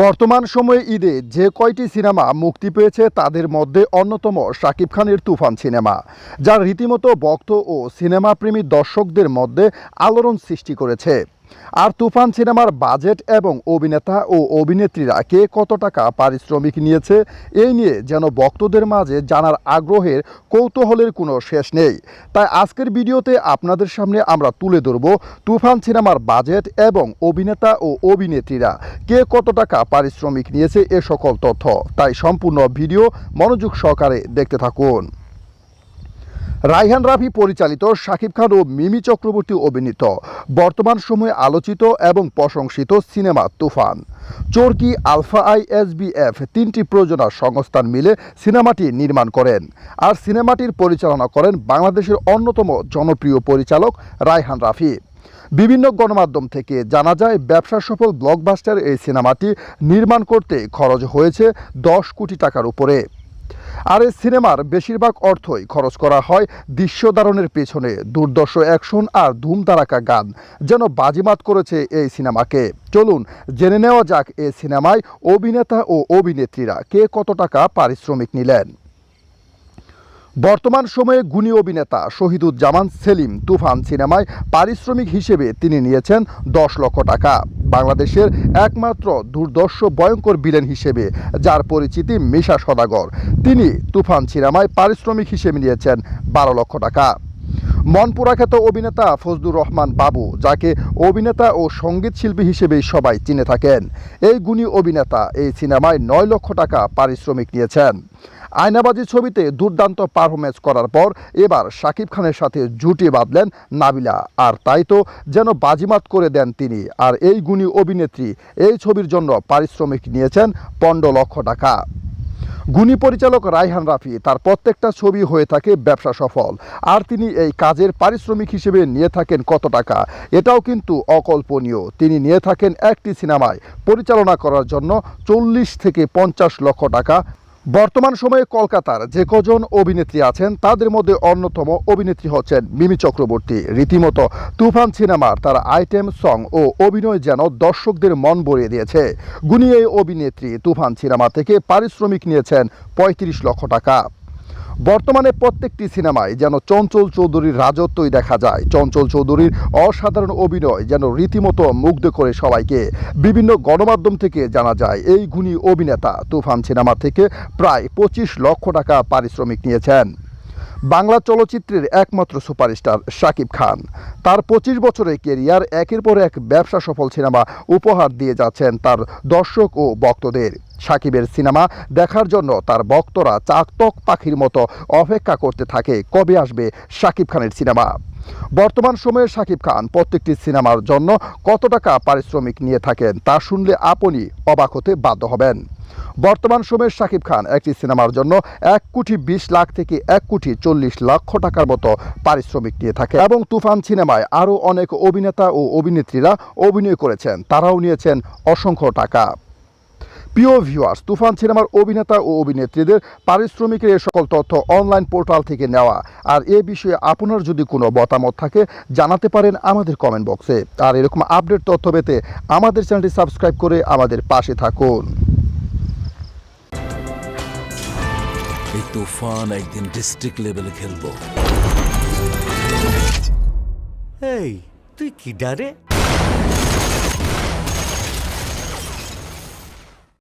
বর্তমান সময়ে ঈদে যে কয়টি সিনেমা মুক্তি পেয়েছে তাদের মধ্যে অন্যতম শাকিব খানের তুফান সিনেমা, যা রীতিমতো ভক্ত ও সিনেমাপ্রেমী দর্শকদের মধ্যে আলোড়ন সৃষ্টি করেছে। আর তুফান সিনেমার বাজেট এবং অভিনেতা ও অভিনেত্রীরা কে কত টাকা পারিশ্রমিক নিয়েছে, এই নিয়ে যেন ভক্তদের মাঝে জানার আগ্রহের কৌতূহলের কোনো শেষ নেই। তাই আজকের ভিডিওতে আপনাদের সামনে আমরা তুলে ধরব তুফান সিনেমার বাজেট এবং অভিনেতা ও অভিনেত্রীরা কে কত টাকা পারিশ্রমিক নিয়েছে এ সকল তথ্য। তাই সম্পূর্ণ ভিডিও মনোযোগ সহকারে দেখতে থাকুন। রাইহান রাফি পরিচালিত শাকিব খান ও মিমি চক্রবর্তী অভিনীত। বর্তমান সময়ে আলোচিত এবং প্রশংসিত cinema Toofan. Chorki Alpha I SBF তিনটি প্রযোজনা সংস্থান মিলে সিনেমাটি নির্মাণ করেন। আর সিনেমাটির পরিচালনা করেন বাংলাদেশের অন্যতম জনপ্রিয় পরিচালক রায়হান রাফি। বিভিন্ন গণমাধ্যম থেকে জানা যায়, ব্যবসা সফল ব্লকবাস্টার এই সিনেমাটি নির্মাণ করতে খরচ হয়েছে দশ কোটি টাকার উপরে। আর এই সিনেমার বেশিরভাগ অর্থই খরচ করা হয় দৃশ্য ধারণের পেছনে, দুর্দর্শ অ্যাকশন আর ধুমধারাকা গান যেন বাজিমাত করেছে এই সিনেমাকে। চলুন, জেনে নেওয়া যাক এই সিনেমায় অভিনেতা ও অভিনেত্রীরা কে কত টাকা পারিশ্রমিক নিলেন। বর্তমান সময়ে গুণী অভিনেতা শহীদুজ্জামান সেলিম তুফান সিনেমায় পারিশ্রমিক হিসেবে তিনি নিয়েছেন দশ লক্ষ টাকা। বাংলাদেশের একমাত্র দুর্দর্শ, ভয়ঙ্কর বিলেন হিসেবে, যার পরিচিতি মিশা সদাগর। তিনি তুফান সিনেমায় পারিশ্রমিক হিসেবে নিয়েছেন বারো লক্ষ টাকা। মনপুরাখ্যাত অভিনেতা ফজলুর রহমান বাবু, যাকে অভিনেতা ও সংগীত শিল্পী হিসেবেই সবাই চিনে থাকেন, এই গুণী অভিনেতা এই সিনেমায় নয় লক্ষ টাকা পারিশ্রমিক নিয়েছেন। আয়নাবাজি ছবিতে দুর্দান্ত পারফরমেন্স করার পর এবার শাকিব খানের সাথে জুটি বাঁধলেন নাবিলা। আর তাই তো যেন বাজিমাত করে দেন তিনি। আর এই গুণী অভিনেত্রী এই ছবির জন্য পারিশ্রমিক নিয়েছেন পনেরো লক্ষ টাকা। গুণী পরিচালক রায়হান রাফি তার প্রত্যেকটা ছবি হয়ে থাকে ব্যবসা সফল। আর তিনি এই কাজের পারিশ্রমিক হিসেবে নিয়ে থাকেন কত টাকা? এটাও কিন্তু অকল্পনীয়। তিনি নিয়ে থাকেন একটি সিনেমায় পরিচালনা করার জন্য চল্লিশ থেকে পঞ্চাশ লক্ষ টাকা বর্তমান সময়ে কলকাতার যে কজন অভিনেত্রী আছেন, তাদের মধ্যে অন্যতম অভিনেত্রী হচ্ছেন মিমি চক্রবর্তী। রীতিমতো তুফান সিনেমার তার আইটেম সং ও অভিনয় যেন দর্শকদের মন ভরিয়ে দিয়েছে। গুনিয়ে অভিনেত্রী তুফান সিনেমা থেকে পারিশ্রমিক নিয়েছেন পঁয়ত্রিশ লক্ষ টাকা। বর্তমানে প্রত্যেকটি সিনেমায় যেন চঞ্চল চৌধুরীর রাজত্বই দেখা যায়। চঞ্চল চৌধুরীর অসাধারণ অভিনয় যেন রীতিমতো মুগ্ধ করে সবাইকে। বিভিন্ন গণমাধ্যম থেকে জানা যায়, এই গুণী অভিনেতা তুফান সিনেমা থেকে প্রায় পঁচিশ লক্ষ টাকা পারিশ্রমিক নিয়েছেন। বাংলা চলচ্চিত্রের একমাত্র সুপারস্টার শাকিব খান। তার পঁচিশ বছরের কেরিয়ার একের পর এক ব্যবসা সফল সিনেমা উপহার দিয়ে যাচ্ছেন তার দর্শক ও ভক্তদের। সাকিবের সিনেমা দেখার জন্য তার ভক্তরা চাকতক পাখির মতো অপেক্ষা করতে থাকে কবে আসবে শাকিব খানের সিনেমা। বর্তমান সময়ে শাকিব খান প্রত্যেকটি সিনেমার জন্য কত টাকা পারিশ্রমিক নিয়ে থাকেন তা শুনলে আপনি অবাক হতে বাধ্য হবেন। বর্তমান সময়ে শাকিব খান একটি সিনেমার জন্য এক কোটি বিশ লাখ থেকে এক কোটি চল্লিশ লক্ষ টাকার মতো পারিশ্রমিক নিয়ে থাকে এবং তুফান সিনেমায় আরও অনেক অভিনেতা ও অভিনেত্রীরা অভিনয় করেছেন, তারাও নিয়েছেন অসংখ্য টাকা। প্রিয় ভিউয়ার্স তুফান সিনেমার অভিনেতা ও অভিনেত্রীদের পারিশ্রমিকের এ সকল তথ্য অনলাইন পোর্টাল থেকে নেওয়া। আর এ বিষয়ে আপনার যদি কোনো মতামত থাকে জানাতে পারেন আমাদের কমেন্ট বক্সে আর এরকম আপডেট তথ্য পেতে আমাদের চ্যানেলটি সাবস্ক্রাইব করে আমাদের পাশে থাকুন। এই তুফান একদিন ডিস্ট্রিক্ট লেভেলে খেলব। এই তুই কি ডারে?